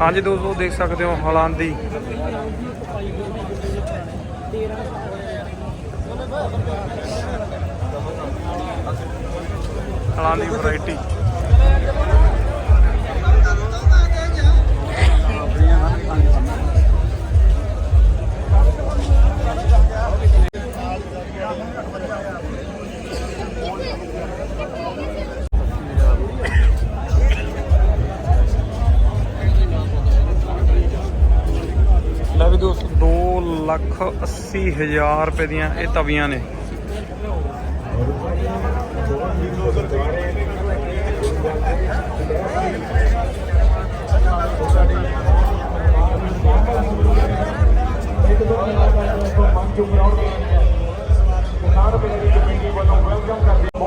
ਹਾਂਜੀ ਦੋਸਤੋ ਦੇਖ ਸਕਦੇ ਹੋ ਹਲਾਂ ਦੀ। ਹਲਾਂ ਦੀ ਵੈਰਾਈਟੀ 2 ਲੱਖ 80 ਹਜ਼ਾਰ ਰੁਪਏ ਦੀਆਂ ਇਹ ਤਵੀਆਂ ਨੇ।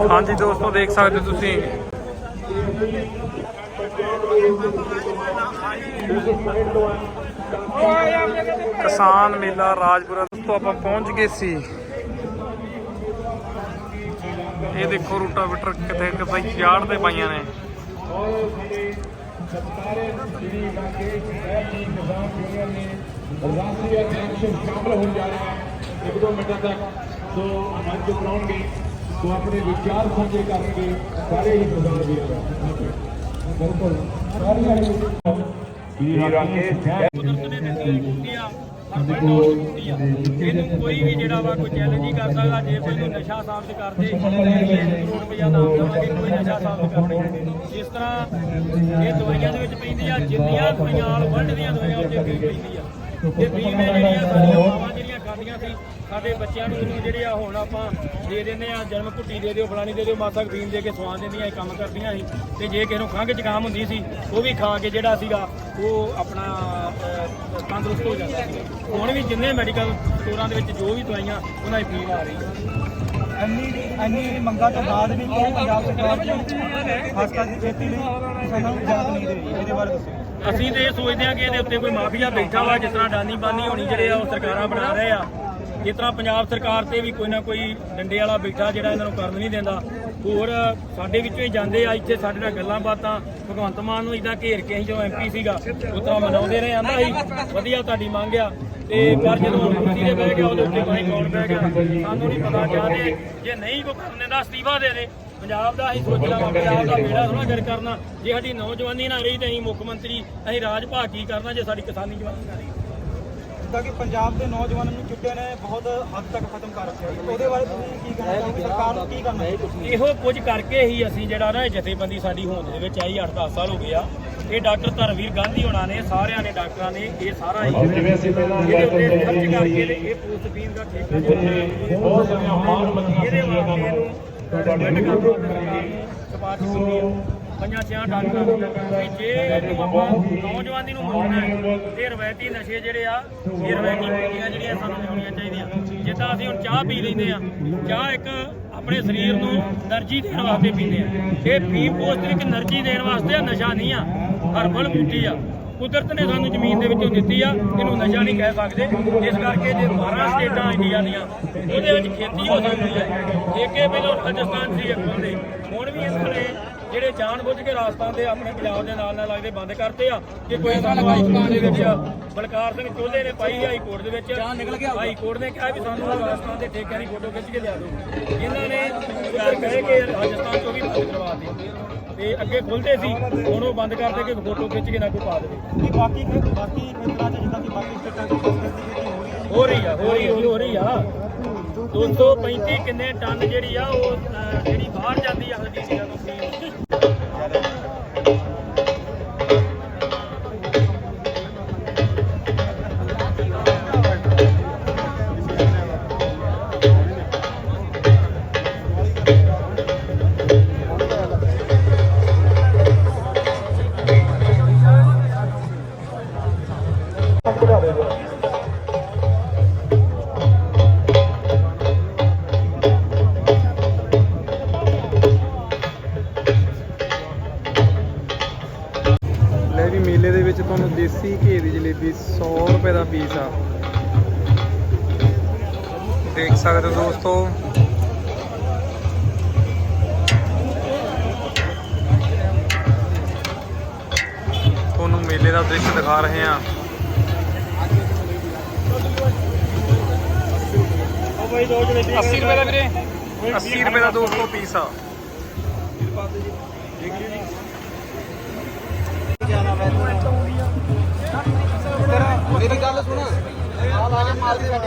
ਹਾਂਜੀ ਦੋਸਤੋ, ਦੇਖ ਸਕਦੇ ਹੋ ਤੁਸੀਂ। ਕਿਸਾਨ ਮੇਲਾ ਰਾਜਪੁਰਾ ਤੋਂ ਆਪਾਂ ਪਹੁੰਚ ਗਏ ਸੀ। ਇਹ ਦੇਖੋ ਰੂਟਾਵੀਟਰ ਕਿਤੇ ਕਿਤੇ ਯਾਰਡ ਤੇ ਪਾਈਆਂ ਨੇ। ਇੱਕ ਦੋ ਮਿੰਟਾਂ ਤੱਕ ਸੋ ਮੰਚ ਬਣਾਉਣਗੇ ਸੋ ਆਪਣੇ ਵਿਚਾਰ ਸਾਂਝੇ ਕਰਨਗੇ ਸਾਰੇ ਹੀ ਕਿਸਾਨ ਵੀਰ ਬਿਲਕੁਲ ਸਾਰੀਆਂ ਹੀ ਰਾਕੇਸ਼ ਇਹਨੂੰ ਕੋਈ ਵੀ ਜਿਹੜਾ ਵਾ ਕੋਈ ਚੈਲੰਜ ਹੀ ਕਰ ਸਕਦਾ ਜੇ ਕੋਈ ਨਸ਼ਾ ਸਾਬਤ ਕਰਦੇ ਕਰੋੜ ਰੁਪਇਆ ਨਾਮ ਦੇਵਾਂਗੇ ਕੋਈ ਨਸ਼ਾ ਸਾਬਤ ਕਰਦੇ ਇਸ ਤਰ੍ਹਾਂ ਇਹ ਦਵਾਈਆਂ ਦੇ ਵਿੱਚ ਪੈਂਦੀ ਆ ਜਿੰਨੀਆਂ ਦਵਾਈਆਂ ਆਲ ਵਰਲਡ ਦੀਆਂ ਦਵਾਈਆਂ ਉਹ ਪੈਂਦੀ ਆ ਤੇ ਫ੍ਰੀ ਜਿਹੜੀਆਂ ਸਾਡੀਆਂ ਜਿਹੜੀਆਂ ਖਾਂਦੀਆਂ ਸੀ ਸਾਡੇ ਬੱਚਿਆਂ ਨੂੰ ਇਹਨੂੰ ਜਿਹੜੇ ਆ ਹੁਣ ਆਪਾਂ ਦੇ ਦਿੰਦੇ ਆ ਜਨਮ ਘੁੱਟੀ ਦੇ ਦਿਓ ਫਲਾਣੀ ਦੇ ਦਿਓ ਮਾਤਾ ਖੀਨ ਦੇ ਕੇ ਸਵਾਨ ਦਿੰਦੀਆਂ ਇਹ ਕੰਮ ਕਰਦੀਆਂ ਸੀ। ਤੇ ਜੇ ਕਿਸੇ ਨੂੰ ਖੰਘ ਜ਼ੁਕਾਮ ਹੁੰਦੀ ਸੀ ਉਹ ਵੀ ਖਾ ਕੇ ਜਿਹੜਾ ਸੀਗਾ ਉਹ ਆਪਣਾ ਤੰਦਰੁਸਤ ਹੋ ਜਾਂਦਾ ਸੀ। ਹੁਣ ਵੀ ਜਿੰਨੇ ਮੈਡੀਕਲ ਸਟੋਰਾਂ ਦੇ ਵਿੱਚ ਜੋ ਵੀ ਦਵਾਈਆਂ ਉਹਨਾਂ ਦੀ ਫੀਸ ਆ ਰਹੀ ਹੈ। ਇੰਨੀ ਇੰਨੀ ਮੰਗਾਂ ਤੋਂ ਬਾਅਦ ਵੀ ਕਿਉਂ ਪੰਜਾਬ ਸਰਕਾਰ ਜੀ ਖਾਸ ਕਰਕੇ ਖੇਤੀ ਲਈ ਕਿਸਾਨਾਂ ਨੂੰ ਇਜਾਜ਼ਤ ਨਹੀਂ ਦੇ ਰਹੀ ਇਹਦੇ ਬਾਰੇ ਦੱਸੋ। ਅਸੀਂ ਤੇ ਇਹ ਸੋਚਦੇ ਹਾਂ ਕਿ ਇਹਦੇ ਉੱਤੇ ਕੋਈ ਮਾਫੀਆ ਬੈਠਾ ਵਾ ਜਿਸ ਤਰ੍ਹਾਂ ਡਾਨੀ ਬਾਨੀ ਹੋਣੀ ਜਿਹੜੇ ਆ ਉਹ ਸਰਕਾਰਾਂ ਬਣਾ ਰਹੇ ਆ। ਜਿਸ ਤਰ੍ਹਾਂ ਪੰਜਾਬ ਸਰਕਾਰ ਤੇ ਵੀ ਕੋਈ ਨਾ ਕੋਈ ਡੰਡੇ ਵਾਲਾ ਬੈਠਾ ਜਿਹੜਾ ਇਹਨਾਂ ਨੂੰ ਕਰਨ ਨਹੀਂ ਦਿੰਦਾ, ਹੋਰ ਸਾਡੇ ਵਿੱਚੋਂ ਹੀ ਜਾਂਦੇ ਆ, ਇੱਥੇ ਸਾਡੇ ਨਾਲ ਗੱਲਾਂ ਬਾਤਾਂ, ਭਗਵੰਤ ਮਾਨ ਨੂੰ ਇਦਾਂ ਘੇਰ ਕੇ ਅਸੀਂ ਜਦੋਂ ਐਮਪੀ ਸੀਗਾ, ਉਸ ਤਰ੍ਹਾਂ ਮਨਾਉਂਦੇ ਰਹੇ, ਆਂਦਾ ਸੀ, ਵਧੀਆ ਤੁਹਾਡੀ ਮੰਗ ਆ, ਤੇ ਪਰ ਜਦੋਂ ਹੁਣ ਕੁਰਸੀ ਤੇ ਬਹਿ ਗਿਆ, ਉਹਦੇ ਉੱਤੇ ਕੋਈ ਕੌਣ ਬਹਿ ਗਿਆ, ਸਾਨੂੰ ਨਹੀਂ ਪਤਾ ਚਾਹਦੇ ਜੇ ਨਹੀਂ ਕੋ ਕਰਨੇ ਦਾ ਅਸਤੀਫਾ ਦੇ ਦੇ। ਪੰਜਾਬ ਦਾ ਅਸੀਂ ਸੋਚ ਵਾ ਪੰਜਾਬ ਦਾ ਬੇੜਾ ਸੋਹਣਾ ਗਰ ਕਰਨਾ, ਜੇ ਸਾਡੀ ਨੌਜਵਾਨੀ ਨਾ ਰਹੀ ਤੇ ਅਸੀਂ ਮੁੱਖ ਮੰਤਰੀ, ਅਸੀਂ ਰਾਜ ਭਾਗ ਕੀ ਕਰਨਾ, ਜੇ ਸਾਡੀ ਕਿਸਾਨੀ ਜਵਾਨੀ ਨਾ ਰਹੀ। ਜਿੱਦਾਂ ਕਿ ਪੰਜਾਬ ਦੇ ਨੌਜਵਾਨਾਂ ਨੂੰ ਚਿੱਟੇ ਨੇ ਬਹੁਤ ਹੱਦ ਤੱਕ ਖਤਮ ਕਰ ਰੱਖਿਆ ਜੀ। ਉਹਦੇ ਬਾਰੇ ਤੁਸੀਂ ਕੀ ਕਹਿਣਾ ਚਾਹੋਗੇ? ਸਰਕਾਰ ਨੂੰ ਕੀ ਕਰਨਾ ਚਾਹੀਦਾ? ਇਹੋ ਕੁਝ ਕਰਕੇ ਹੀ ਅਸੀਂ ਜਿਹੜਾ ਨਾ ਇਹ ਜਥੇਬੰਦੀ ਸਾਡੀ ਹੋਂਦ ਦੇ ਵਿੱਚ ਆਈ 8-10 ਸਾਲ ਹੋ ਗਏ ਆ। ਇਹ ਡਾਕਟਰ ਧਰਮਵੀਰ ਗਾਂਧੀ ਹੋਣਾ ਨੇ ਸਾਰਿਆਂ ਨੇ ਡਾਕਟਰਾਂ ਨੇ ਇਹ ਸਾਰਾ ਹੀ ਜਿਵੇਂ ਅਸੀਂ ਪਹਿਲਾਂ ਇਹਦੇ ਗੱਲ ਉੱਤੇ ਕਰਦੇ ਖਰਚ ਕਰਕੇ ਇਹ ਪੋਸਟ ਫੀਸ ਦਾ ਠੇਕਾ ਇੱਥੇ ਬਹੁਤ ਸਾਰੀਆਂ ਮਾਨ ਮੱਤੀਆਂ ਇਹਦੇ ਵਾਸਤੇ ਨੂੰ ਇਹਨੂੰ ਤੁਹਾਡੇ ਕਰਾਂਗੇ ਸਪਾਰਸ਼ ਕਰਨੀ ਆ। ਪੰਜਾਂ ਛਿਆਂ ਡਾਂਗਾ ਵੀ ਜੇ ਇਹਨੂੰ ਆਪਾਂ ਨੌਜਵਾਨੀ ਨੂੰ ਮੋੜਨਾ ਹੈ, ਤੇ ਰਵਾਇਤੀ ਨਸ਼ੇ ਜਿਹੜੇ ਆ, ਇਹ ਰਵਾਇਤੀ ਪੀੜੀਆਂ ਜਿਹੜੀਆਂ ਸਾਨੂੰ ਲਿਆਉਣੀਆਂ ਚਾਹੀਦੀਆਂ। ਜਿੱਦਾਂ ਅਸੀਂ ਹੁਣ ਚਾਹ ਪੀ ਲੈਂਦੇ ਆ ਚਾਹ ਇੱਕ ਆਪਣੇ ਸਰੀਰ ਨੂੰ એનર્ਜੀ ਦੇਣ ਵਾਸਤੇ ਪੀਂਦੇ ਆ ਇਹ ਪੀ ਪੋਸਟ ਇੱਕ એનર્ਜੀ ਦੇਣ ਵਾਸਤੇ ਨਸ਼ਾ ਨਹੀਂ ਆ, ਹਰਬਲ ਬੂਟੀ ਆ। ਕੁਦਰਤ ਨੇ ਸਾਨੂੰ ਜ਼ਮੀਨ ਦੇ ਵਿੱਚੋਂ ਦਿੱਤੀ ਆ, ਇਹਨੂੰ ਨਸ਼ਾ ਨਹੀਂ ਕਹਿ ਸਕਦੇ। ਇਸ ਕਰਕੇ ਜੇ 12 ਸਟੇਟਾਂ ਇੰਡੀਆ ਦੀਆਂ, ਉਹਦੇ ਵਿੱਚ ਖੇਤੀ ਹੋ ਸਕਦੀ ਹੈ। ਏਕੇ ਪਹਿਲਾਂ ਰਾਜਸਥਾਨ ਸੀ ਇੱਕ ਬੰਦੇ ਹੁਣ ਵੀ ਇਸ ਕੋਲੇ ਜਿਹੜੇ ਜਾਣਬੁੱਝ ਕੇ ਰਾਜਸਥਾਨ ਦੇ ਆਪਣੇ ਪੰਜਾਬ ਦੇ ਨਾਲ ਨਾਲ ਲੱਗਦੇ ਬੰਦ ਕਰਤੇ ਆ ਕਿ ਕੋਈ ਸਾਨੂੰ ਹਾਈਕੋਰਟ ਦੇ ਵਿੱਚ ਬਲਕਾਰ ਸਿੰਘ ਚੋਲੇ ਨੇ ਪਾਈ ਹਾਈ ਕੋਰਟ ਦੇ ਵਿੱਚ। ਹਾਈ ਕੋਰਟ ਨੇ ਕਿਹਾ ਵੀ ਸਾਨੂੰ ਰਾਜਸਥਾਨ ਦੇ ਠੇਕਿਆਂ ਦੀ ਫੋਟੋ ਖਿੱਚ ਕੇ ਲਿਆ ਦਿਓ। ਇਹਨਾਂ ਨੇ ਕਹਿ ਕੇ ਰਾਜਸਥਾਨ ਚੋਂ ਵੀ ਬੰਦ ਕਰਵਾ ਦਿੱਤੇ। ਤੇ ਅੱਗੇ ਖੁੱਲਦੇ ਸੀ ਹੁਣ ਉਹ ਬੰਦ ਕਰਦੇ ਕਿ ਫੋਟੋ ਖਿੱਚ ਕੇ ਨਾ ਕੋਈ ਪਾ ਦੇਵੇ। ਕਿ ਬਾਕੀ ਬਾਕੀ ਖੇਤਰਾਂ 'ਚ ਜਿੱਦਾਂ ਕਿ ਬਾਕੀ ਸਟੇਟਾਂ 'ਚ ਹੋ ਰਹੀ ਹੈ। ਹੋ ਰਹੀ ਆ ਹੋ ਰਹੀ ਹੋ ਰਹੀ ਆ। 235 ਕਿੰਨੇ ਟਨ ਜਿਹੜੀ ਆ ਉਹ ਜਿਹੜੀ ਬਾਹਰ ਜਾਂਦੀ ਆ ਹਲਦੀ ਦੀ ਤੁਸੀਂ ਦੇਖ ਸਕਦੇ ਹੋ ਦੋਸਤੋ। ਤੁਹਾਨੂੰ ਮੇਲੇ ਦਾ ਦ੍ਰਿਸ਼ ਦਿਖਾ ਰਹੇ ਹਾਂ। ਉਹ ਬਾਈ ਦੋ ਜਣੇ 80 ਰੁਪਏ ਦਾ ਵੀਰੇ। 80 ਰੁਪਏ ਦਾ 200 ਪੀਸ ਆ। ਮੇਰੀ ਗੱਲ ਸੁਣ। ਆ ਲਾ ਕੇ ਮਾਲ ਦੀ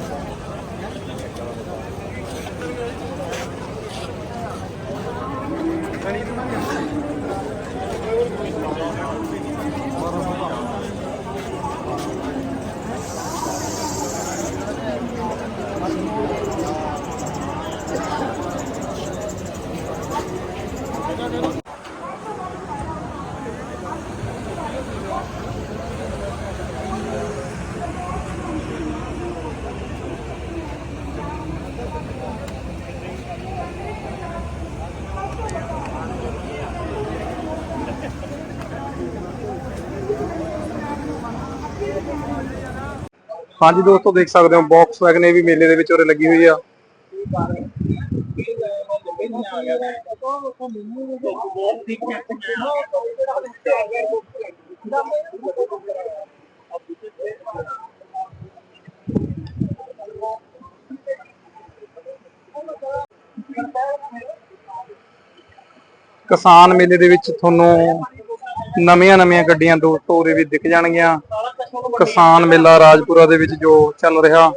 ਹਾਂਜੀ ਦੋਸਤੋ, ਦੇਖ ਸਕਦੇ ਹੋ ਬਾਕਸ ਵੈਗਨ ਇਹ ਵੀ ਮੇਲੇ ਦੇ ਵਿੱਚ ਉਰੇ ਲੱਗੀ ਹੋਈ ਆ। ਕਿਸਾਨ ਮੇਲੇ ਦੇ ਵਿੱਚ ਤੁਹਾਨੂੰ ਨਵੀਆਂ ਨਵੀਆਂ ਗੱਡੀਆਂ ਦੋ ਤੋਰੇ ਵੀ ਦਿਖ ਜਾਣਗੀਆਂ। ਕਿਸਾਨ ਮੇਲਾ ਰਾਜਪੁਰਾ ਦੇ ਵਿੱਚ ਜੋ ਚੱਲ ਰਿਹਾ।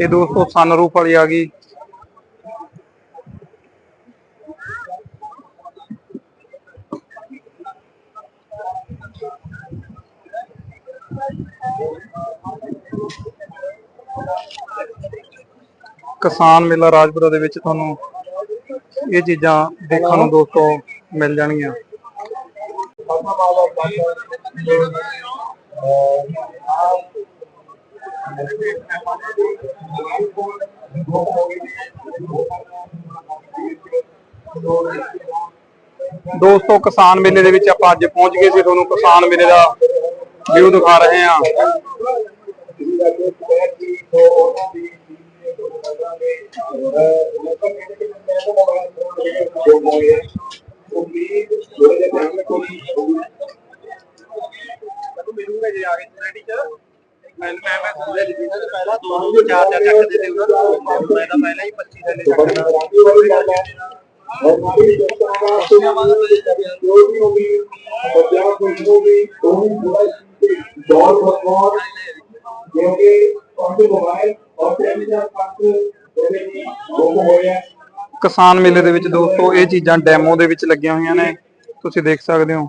ਇਹ ਦੋਸਤੋ ਸਨਰੂਫ ਵਾਲੀ ਆ ਗਈ। ਕਿਸਾਨ ਮੇਲਾ ਰਾਜਪੁਰਾ ਦੇ ਵਿੱਚ ਤੁਹਾਨੂੰ ਇਹ ਚੀਜ਼ਾਂ ਦੇਖਣ ਨੂੰ ਦੋਸਤੋ ਮਿਲ ਜਾਣਗੀਆਂ। ਦੋਸਤੋ, ਕਿਸਾਨ ਮੇਲੇ ਦੇ ਵਿੱਚ ਆਪਾਂ ਅੱਜ ਪਹੁੰਚ ਗਏ ਸੀ। ਤੁਹਾਨੂੰ ਕਿਸਾਨ ਮੇਲੇ ਦਾ ਵਿਊ ਦਿਖਾ ਰਹੇ ਹਾਂ। ਪਹਿਲਾਂ 2 ਚਾਰ ਚਾਰ ਚੱਕਦੇ ਤੇ ਉਹਨਾਂ ਨੂੰ। ਮੈਂ ਤਾਂ ਪਹਿਲਾਂ ਹੀ 25 ਥੱਲੇ ਕਿਸਾਨ ਮੇਲੇ ਦੇ ਵਿੱਚ ਦੋਸਤੋ, ਇਹ ਚੀਜ਼ਾਂ ਡੈਮੋ ਦੇ ਵਿੱਚ ਲੱਗੀਆਂ ਹੋਈਆਂ ਨੇ। ਤੁਸੀਂ ਦੇਖ ਸਕਦੇ ਹੋ।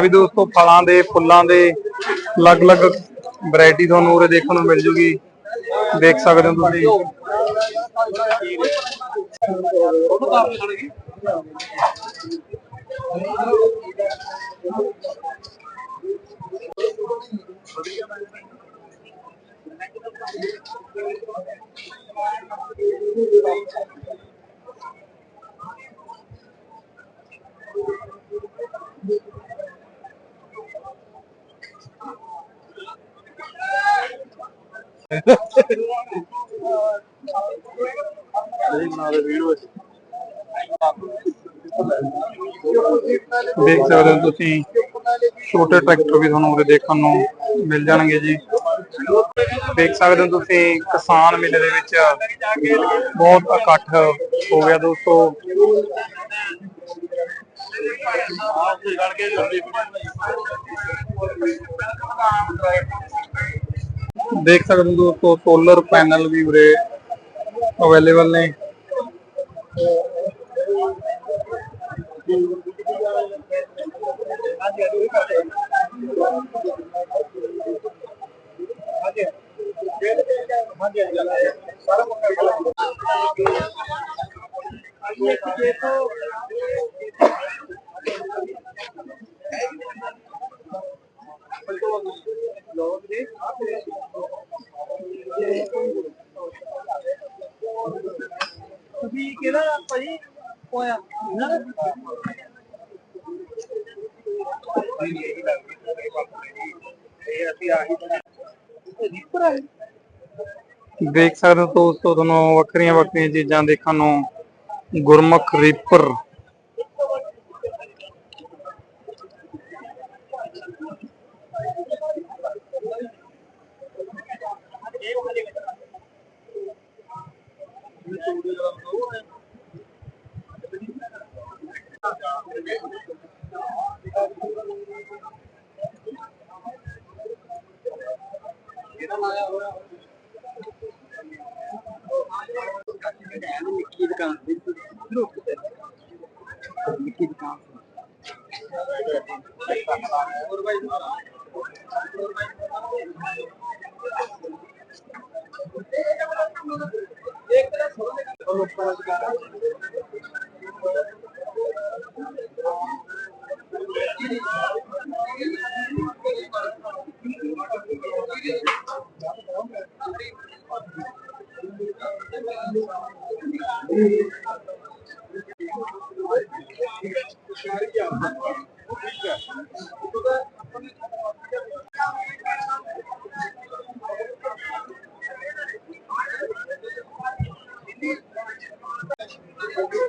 ਵੀ ਦੋਸਤੋ, ਫਲਾਂ ਦੇ, ਫੁੱਲਾਂ ਦੇ ਅਲੱਗ-ਅਲੱਗ ਵੈਰਾਈਟੀ ਤੁਹਾਨੂੰ ਉਰੇ ਦੇਖਣ ਨੂੰ ਮਿਲ ਜੂਗੀ। ਦੇਖ ਸਕਦੇ ਹੋ ਤੁਸੀਂ। ਦੇਖ ਸਕਦੇ ਹੋ ਤੁਸੀਂ। ਛੋਟੇ ਟਰੈਕਟਰ ਵੀ ਤੁਹਾਨੂੰ ਉਰੇ ਦੇਖਣ ਨੂੰ ਮਿਲ ਜਾਣਗੇ ਜੀ। ਦੇਖ ਸਕਦੇ ਹੋ ਤੁਸੀਂ, ਕਿਸਾਨ ਮੇਲੇ ਦੇ ਵਿੱਚ ਬਹੁਤ ਇਕੱਠ ਹੋ ਗਿਆ ਦੋਸਤੋ। ਦੇਖ ਸਕਦੇ ਹੋ ਦੋਸਤੋ ਸੋਲਰ ਪੈਨਲ ਵੀ ਉਰੇ ਅਵੇਲੇਬਲ ਨੇ। ਤੁਸੀਂ ਕਿਹੜਾ ਭਾਜੀ ਹੋਇਆ? ਦੇਖ ਸਕਦੇ ਹੋ ਦੋਸਤੋ ਤੁਹਾਨੂੰ ਵੱਖਰੀਆਂ ਵੱਖਰੀਆਂ ਚੀਜ਼ਾਂ ਦੇਖਣ ਨੂੰ ਗੁਰਮੁਖ ਰੀਪਰ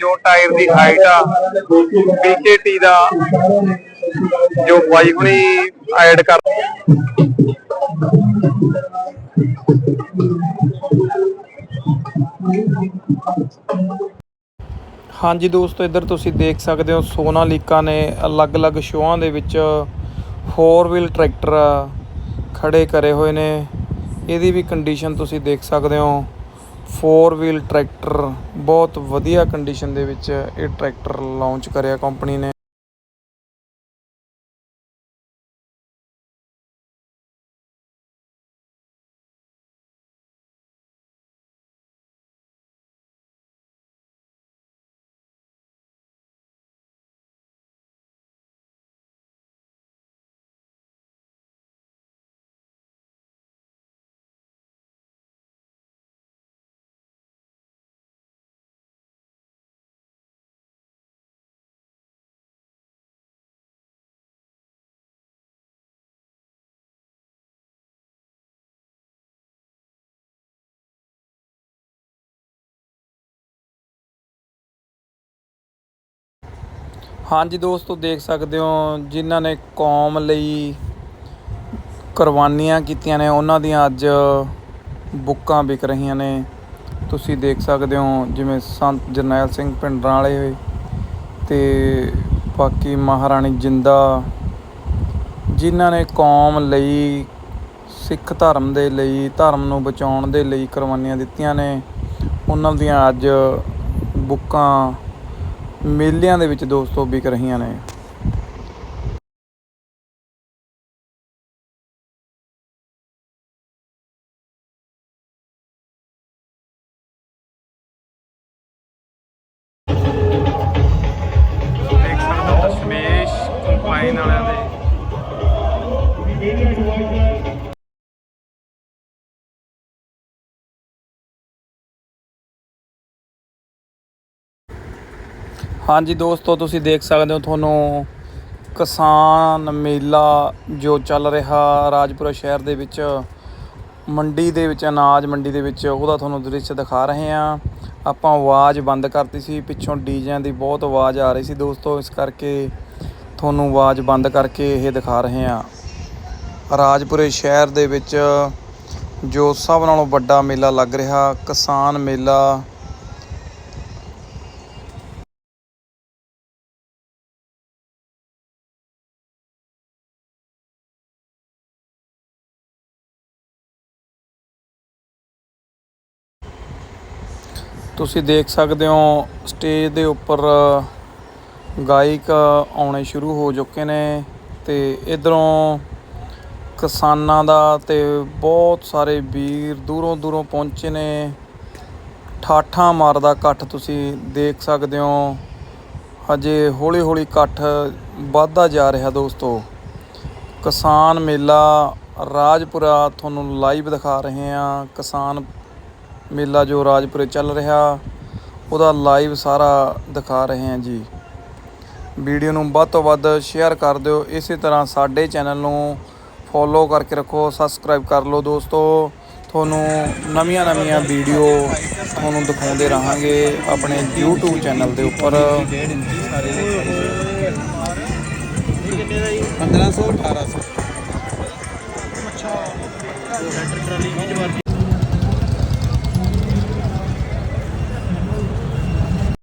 ਜੋ ਟਾਇਰ ਦੀ ਹਾਈਟ ਆ BKT ਦਾ, ਜੋ ਬਾਈ ਹੁਣੀ ਐਡ ਕਰ ਹਾਂਜੀ ਦੋਸਤੋ, ਇੱਧਰ ਤੁਸੀਂ ਦੇਖ ਸਕਦੇ ਹੋ ਸੋਨਾ ਸੋਨਾਲੀਕਾ ਨੇ ਅਲੱਗ-ਅਲੱਗ ਸ਼ੋਆਂ ਦੇ ਵਿੱਚ ਫੋਰ ਵੀਲ ਟਰੈਕਟਰ ਖੜੇ ਕਰੇ ਹੋਏ ਨੇ। ਇਹਦੀ ਵੀ ਕੰਡੀਸ਼ਨ ਤੁਸੀਂ ਦੇਖ ਸਕਦੇ ਹੋ। ਫੋਰ ਵੀਲ ਟਰੈਕਟਰ ਬਹੁਤ ਵਧੀਆ ਕੰਡੀਸ਼ਨ ਦੇ ਵਿੱਚ ਇਹ ਟਰੈਕਟਰ ਲਾਂਚ ਕਰਿਆ ਕੰਪਨੀ ਨੇ। ਹਾਂਜੀ ਦੋਸਤੋ, ਦੇਖ ਸਕਦੇ ਹੋ ਜਿਨ੍ਹਾਂ ਨੇ ਕੌਮ ਲਈ ਕੁਰਬਾਨੀਆਂ ਕੀਤੀਆਂ ਨੇ, ਉਹਨਾਂ ਦੀਆਂ ਅੱਜ ਬੁੱਕਾਂ ਵਿਕ ਰਹੀਆਂ ਨੇ। ਤੁਸੀਂ ਦੇਖ ਸਕਦੇ ਹੋ ਜਿਵੇਂ ਸੰਤ ਜਰਨੈਲ ਸਿੰਘ ਪਿੰਡਰਾਂ ਵਾਲੇ ਹੋਏ ਤੇ ਬਾਕੀ ਮਹਾਰਾਣੀ ਜਿੰਦਾ, ਜਿਨ੍ਹਾਂ ਨੇ ਕੌਮ ਲਈ ਸਿੱਖ ਧਰਮ ਦੇ ਲਈ, ਧਰਮ ਨੂੰ ਬਚਾਉਣ ਦੇ ਲਈ ਕੁਰਬਾਨੀਆਂ ਦਿੱਤੀਆਂ ਨੇ, ਉਹਨਾਂ ਦੀਆਂ ਅੱਜ ਬੁੱਕਾਂ ਮੇਲਿਆਂ ਦੇ ਵਿੱਚ ਦੋਸਤੋ ਵਿਕ ਰਹੀਆਂ ਨੇ। ਹਾਂਜੀ ਦੋਸਤੋ, ਤੁਸੀਂ ਦੇਖ ਸਕਦੇ ਹੋ ਤੁਹਾਨੂੰ ਕਿਸਾਨ ਮੇਲਾ ਜੋ ਚੱਲ ਰਿਹਾ ਰਾਜਪੁਰਾ ਸ਼ਹਿਰ ਦੇ ਵਿੱਚ, ਮੰਡੀ ਦੇ ਵਿੱਚ, ਅਨਾਜ ਮੰਡੀ ਦੇ ਵਿੱਚ, ਉਹਦਾ ਤੁਹਾਨੂੰ ਦ੍ਰਿਸ਼ ਦਿਖਾ ਰਹੇ ਹਾਂ। ਆਪਾਂ ਆਵਾਜ਼ ਬੰਦ ਕਰਤੀ ਸੀ, ਪਿੱਛੋਂ ਡੀਜਿਆਂ ਦੀ ਬਹੁਤ ਆਵਾਜ਼ ਆ ਰਹੀ ਸੀ ਦੋਸਤੋ, ਇਸ ਕਰਕੇ ਤੁਹਾਨੂੰ ਆਵਾਜ਼ ਬੰਦ ਕਰਕੇ ਇਹ ਦਿਖਾ ਰਹੇ ਹਾਂ। ਰਾਜਪੁਰੇ ਸ਼ਹਿਰ ਦੇ ਵਿੱਚ ਜੋ ਸਭ ਨਾਲੋਂ ਵੱਡਾ ਮੇਲਾ ਲੱਗ ਰਿਹਾ, ਕਿਸਾਨ ਮੇਲਾ ਤੁਸੀਂ ਦੇਖ ਸਕਦੇ ਹੋ ਸਟੇਜ ਦੇ ਉੱਪਰ ਗਾਇਕ ਆਉਣੇ ਸ਼ੁਰੂ ਹੋ ਚੁੱਕੇ ਨੇ ਤੇ ਇਧਰੋਂ ਕਿਸਾਨਾਂ ਦਾ ਤੇ ਬਹੁਤ ਸਾਰੇ ਵੀਰ ਦੂਰੋਂ ਦੂਰੋਂ ਪਹੁੰਚੇ ਨੇ। ਠਾਠਾਂ ਮਾਰਦਾ ਇਕੱਠ ਤੁਸੀਂ ਦੇਖ ਸਕਦੇ ਹੋ। ਹਜੇ ਹੌਲੀ ਹੌਲੀ ਇਕੱਠ ਵੱਧਦਾ ਜਾ ਰਿਹਾ ਦੋਸਤੋ। ਕਿਸਾਨ ਮੇਲਾ ਰਾਜਪੁਰਾ ਤੁਹਾਨੂੰ ਲਾਈਵ ਦਿਖਾ ਰਹੇ ਹਾਂ। ਕਿਸਾਨ ਮੇਲਾ ਜੋ ਰਾਜਪੁਰੇ ਚੱਲ ਰਿਹਾ, ਉਹਦਾ ਲਾਈਵ ਸਾਰਾ ਦਿਖਾ ਰਹੇ ਹਾਂ ਜੀ। ਵੀਡੀਓ ਨੂੰ ਵੱਧ ਤੋਂ ਵੱਧ ਸ਼ੇਅਰ ਕਰ ਦਿਓ। ਇਸੇ ਤਰ੍ਹਾਂ ਸਾਡੇ ਚੈਨਲ ਨੂੰ ਫੋਲੋ ਕਰਕੇ ਰੱਖੋ ਸਬਸਕ੍ਰਾਈਬ ਕਰ ਲਓ ਦੋਸਤੋ। ਤੁਹਾਨੂੰ ਨਵੀਆਂ ਨਵੀਆਂ ਵੀਡੀਓ ਤੁਹਾਨੂੰ ਦਿਖਾਉਂਦੇ ਰਹਾਂਗੇ ਆਪਣੇ YouTube ਚੈਨਲ ਦੇ ਉੱਪਰ। 1500 1800